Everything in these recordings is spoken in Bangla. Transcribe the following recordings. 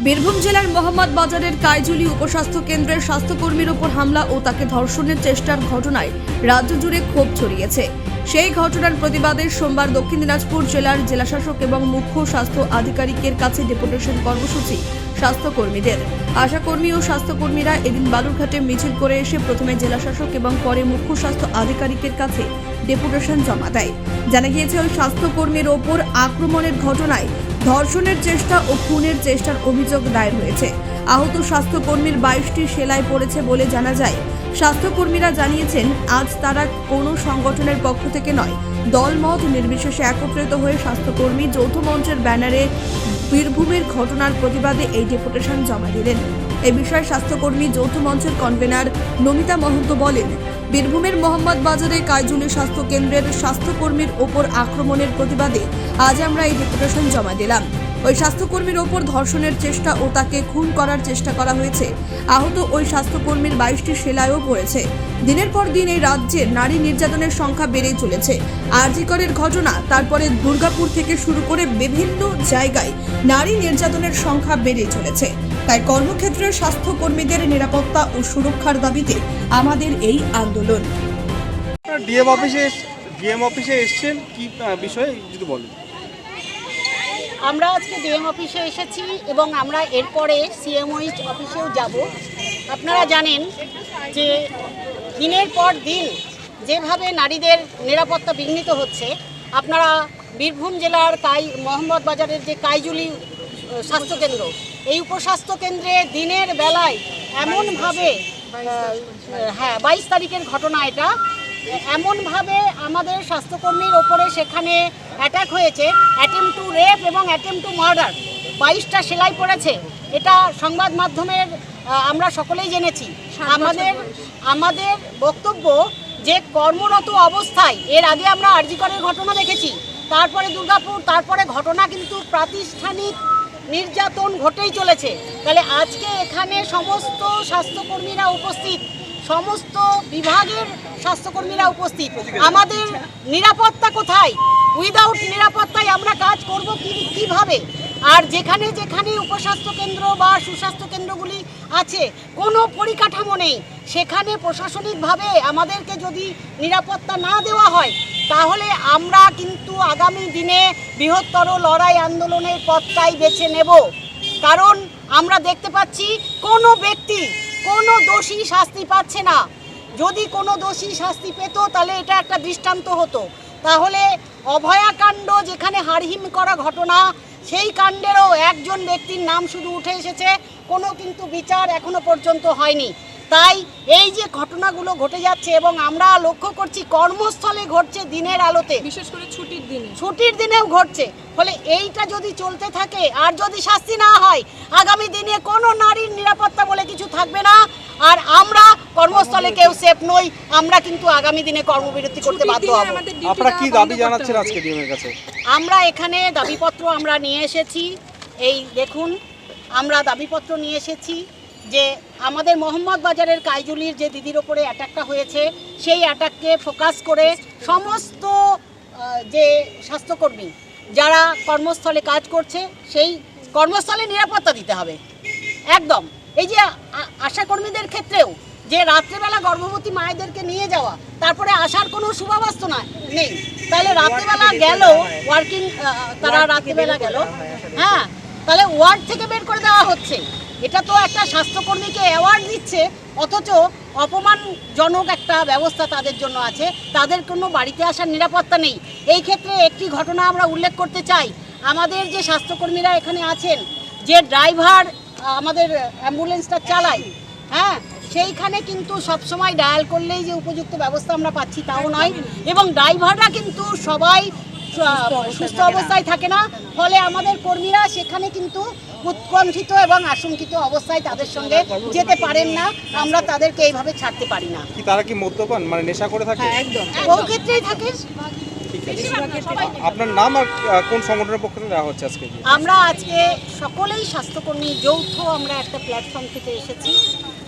বীরভূম জেলার মোহাম্মদ বাজারের কাইজুলি উপস্বাস্থ্য কেন্দ্রের স্বাস্থ্যকর্মীর ওপর হামলা ও তাকে ধর্ষণের চেষ্টার ঘটনায় রাজ্য জুড়ে ক্ষোভ ছড়িয়েছে। সেই ঘটনার প্রতিবাদে সোমবার দক্ষিণ দিনাজপুর জেলার জেলাশাসক এবং মুখ্য স্বাস্থ্য আধিকারিকের কাছে ডেপুটেশন কর্মসূচি স্বাস্থ্যকর্মীদের। আশাকর্মী ও স্বাস্থ্যকর্মীরা এদিন বালুরঘাটে মিছিল করে এসে প্রথমে জেলাশাসক এবং পরে মুখ্য স্বাস্থ্য আধিকারিকের কাছে ডেপুটেশন জমা দেয়। জানা গিয়েছে, ওই স্বাস্থ্যকর্মীর ওপর আক্রমণের ঘটনায় ধর্ষণের চেষ্টা ও খুনের চেষ্টার অভিযোগ দায়ের হয়েছে। আহত স্বাস্থ্যকর্মীর বাইশটি সেলাই পড়েছে বলে জানা যায়। স্বাস্থ্যকর্মীরা জানিয়েছেন, আজ তারা কোনো সংগঠনের পক্ষ থেকে নয়, দলমত নির্বিশেষে একত্রিত হয়ে স্বাস্থ্যকর্মী যৌথ মঞ্চের ব্যানারে বীরভূমের ঘটনার প্রতিবাদে এই ডেপুটেশন জমা দিলেন। এ বিষয়ে স্বাস্থ্যকর্মী, যৌথ মঞ্চের কনভেনার নমিতা মহন্ত বলেন, বীরভূমের মোহাম্মদ বাজারে কাইজুলি স্বাস্থ্য কেন্দ্রের স্বাস্থ্যকর্মীর ওপর আক্রমণের প্রতিবাদে আজ আমরা এই ডেপুটেশন জমা দিলাম। ওই স্বাস্থ্যকর্মীর ওপর ধর্ষণের চেষ্টা ও তাকে খুন করার চেষ্টা করা হয়েছে। আহত ওই স্বাস্থ্যকর্মীর বাইশটি সেলাইও পড়েছে। দিনের পর দিন এই রাজ্যে নারী নির্যাতনের সংখ্যা বেড়েই চলেছে। আরজিকরের ঘটনা তারপরে দুর্গাপুর থেকে শুরু করে বিভিন্ন জায়গায় নারী নির্যাতনের সংখ্যা বেড়েই চলেছে। তাই কর্মক্ষেত্রে স্বাস্থ্যকর্মীদের নিরাপত্তা ও সুরক্ষার দাবিতে আমাদের এই আন্দোলন। ডিএম অফিসে ডিএম অফিসে এসছেন, কি বিষয়ে যদি বলেন। আমরা আজকে ডিএম অফিসে এসেছি এবং আমরা এরপরে সিএমওইচ অফিসেও যাব। আপনারা জানেন যে দিনের পর দিন যেভাবে নারীদের নিরাপত্তা বিঘ্নিত হচ্ছে, আপনারা বীরভূম জেলার কাই, মোহাম্মদ বাজারের যে কাইজুলি স্বাস্থ্যকেন্দ্র, এই উপস্বাস্থ্য কেন্দ্রে দিনের বেলায় এমনভাবে হ্যাঁ বাইশ তারিখের ঘটনা এটা। এমনভাবে আমাদের স্বাস্থ্যকর্মীর ওপরে সেখানে অ্যাটাক হয়েছে অ্যাটেম টু রেপ এবং অ্যাটেম টু মার্ডার বাইশটা সেলাই পড়েছে। এটা সংবাদ মাধ্যমের আমরা সকলেই জেনেছি। আমাদের আমাদের বক্তব্য যে কর্মরত অবস্থায় এর আগে আমরা আরজিকরের ঘটনা দেখেছি। তারপরে দুর্গাপুর তারপরে ঘটনা কিন্তু প্রাতিষ্ঠানিক নির্যাতন ঘটেই চলেছে। তাহলে আজকে এখানে সমস্ত স্বাস্থ্যকর্মীরা উপস্থিত। সমস্ত বিভাগের স্বাস্থ্যকর্মীরা উপস্থিত। আমাদের নিরাপত্তা কোথায়? উইদাউট নিরাপত্তায় আমরা কাজ করব কি কীভাবে? আর যেখানে যেখানে উপস্বাস্থ্য কেন্দ্র বা সুস্বাস্থ্য কেন্দ্রগুলি আছে, কোনো পরিকাঠামো নেই। সেখানে প্রশাসনিকভাবে আমাদেরকে যদি নিরাপত্তা না দেওয়া হয়, তাহলে আমরা কিন্তু আগামী দিনে বৃহত্তর লড়াই আন্দোলনের পথটাই বেছে নেব। কারণ আমরা দেখতে পাচ্ছি কোনো ব্যক্তি কোনো দোষী শাস্তি পাচ্ছে না। যদি কোনো দোষী শাস্তি পেত তাহলে এটা একটা দৃষ্টান্ত হতো। তাহলে অভয়াকাণ্ড যেখানে হারহিম করা ঘটনা সেই কাণ্ডেরও একজন ব্যক্তির নাম শুধু উঠে এসেছে কোনো কিন্তু বিচার এখনও পর্যন্ত হয়নি। তাই এই যে ঘটনাগুলো ঘটে যাচ্ছে এবং আমরা লক্ষ্য করছি কর্মস্থলে ঘটছে দিনের আলোতে। বিশেষ করে ছুটির দিনে। ছুটির দিনেও ঘটছে। ফলে এইটা যদি চলতে থাকে আর যদি শাস্তি না হয় আগামী দিনে কোনো নারীর নিরাপত্তা বলে কিছু থাকবে না। আর আমরা কর্মস্থলে কেউ সেফ নই। আমরা কিন্তু আগামী দিনে কর্মবিরতি করতে বাধ্য হব। আমাদের আপনারা কি দাবি জানাচ্ছেন আজকে ডিএম এর কাছে? আমরা এখানে দাবিপত্র আমরা নিয়ে এসেছি। এই দেখুন আমরা দাবিপত্র নিয়ে এসেছি যে আমাদের মোহাম্মদ বাজারের কাইজুলির যে দিদির ওপরে অ্যাটাকটা হয়েছে সেই অ্যাটাককে ফোকাস করে সমস্ত আহ, যে স্বাস্থ্যকর্মী যারা কর্মস্থলে কাজ করছে সেই কর্মস্থলে নিরাপত্তা দিতে হবে। একদম। এই যে আশাকর্মীদের ক্ষেত্রেও যে রাত্রেবেলা গর্ভবতী মায়েদেরকে নিয়ে যাওয়া তারপরে আসার কোনো শুভাবাস্ত না নেই। তাহলে রাত্রেবেলা গেল ওয়ার্কিং তারা রাত্রেবেলা গেল। হ্যাঁ তাহলে ওয়ার্ড থেকে বের করে দেওয়া হচ্ছে। এটা তো একটা স্বাস্থ্যকর্মীকে অ্যাওয়ার্ড দিচ্ছে অথচ অপমানজনক একটা ব্যবস্থা তাদের জন্য আছে। তাদের কোনো বাড়িতে আসার নিরাপত্তা নেই। এই ক্ষেত্রে একটি ঘটনা আমরা উল্লেখ করতে চাই। আমাদের যে স্বাস্থ্যকর্মীরা এখানে আছেন যে ড্রাইভার আমাদের অ্যাম্বুলেন্সটা চালায় হ্যাঁ সেইখানে কিন্তু সবসময় ডায়াল করলেই যে উপযুক্ত ব্যবস্থা আমরা পাচ্ছি তাও নয়। এবং ড্রাইভাররা কিন্তু সবাই সুস্থ অবস্থায় থাকে না। ফলে আমাদের কর্মীরা সেখানে কিন্তু উৎকণ্ঠিত এবং আশঙ্কিত অবস্থায় তাদের সঙ্গে যেতে পারেন না। আমরা তাদেরকে এইভাবে ছাড়তে পারি না। তারা কি মদ্যপান? মানে নেশা করে থাকে? একদম। বহু ক্ষেত্রেই থাকে। আপনার নাম আর কোন সংগঠনের পক্ষ থেকে দেওয়া হচ্ছে আজকে? আমরা আজকে সকলেই স্বাস্থ্যকর্মী যৌথ আমরা একটা প্ল্যাটফর্ম থেকে এসেছি।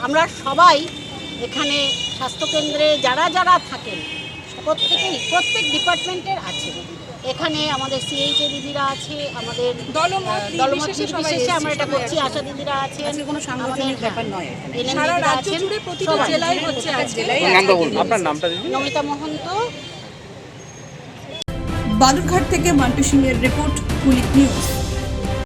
আমরা সবাই এখানে স্বাস্থ্যকেন্দ্রে যারা যারা থাকেন প্রত্যেকেই প্রত্যেক ডিপার্টমেন্টের আছে। এখানে আমাদের সিএইচএ দিদিরা আছে আমাদের দলমত নির্বিশেষে আমরা এটা করছি। আশা দিদিরা আছেন আজকে কোনো সাংগঠনিক ব্যাপার নয় এখানে। সারা রাজ্য জুড়ে প্রতিটা জেলায় হচ্ছে আজকে। আপনার নামটা দিদি। নমিতা মহন্ত বালুরঘাট থেকে মান্টু সিংয়ের রিপোর্ট পুলিশ নিউজ।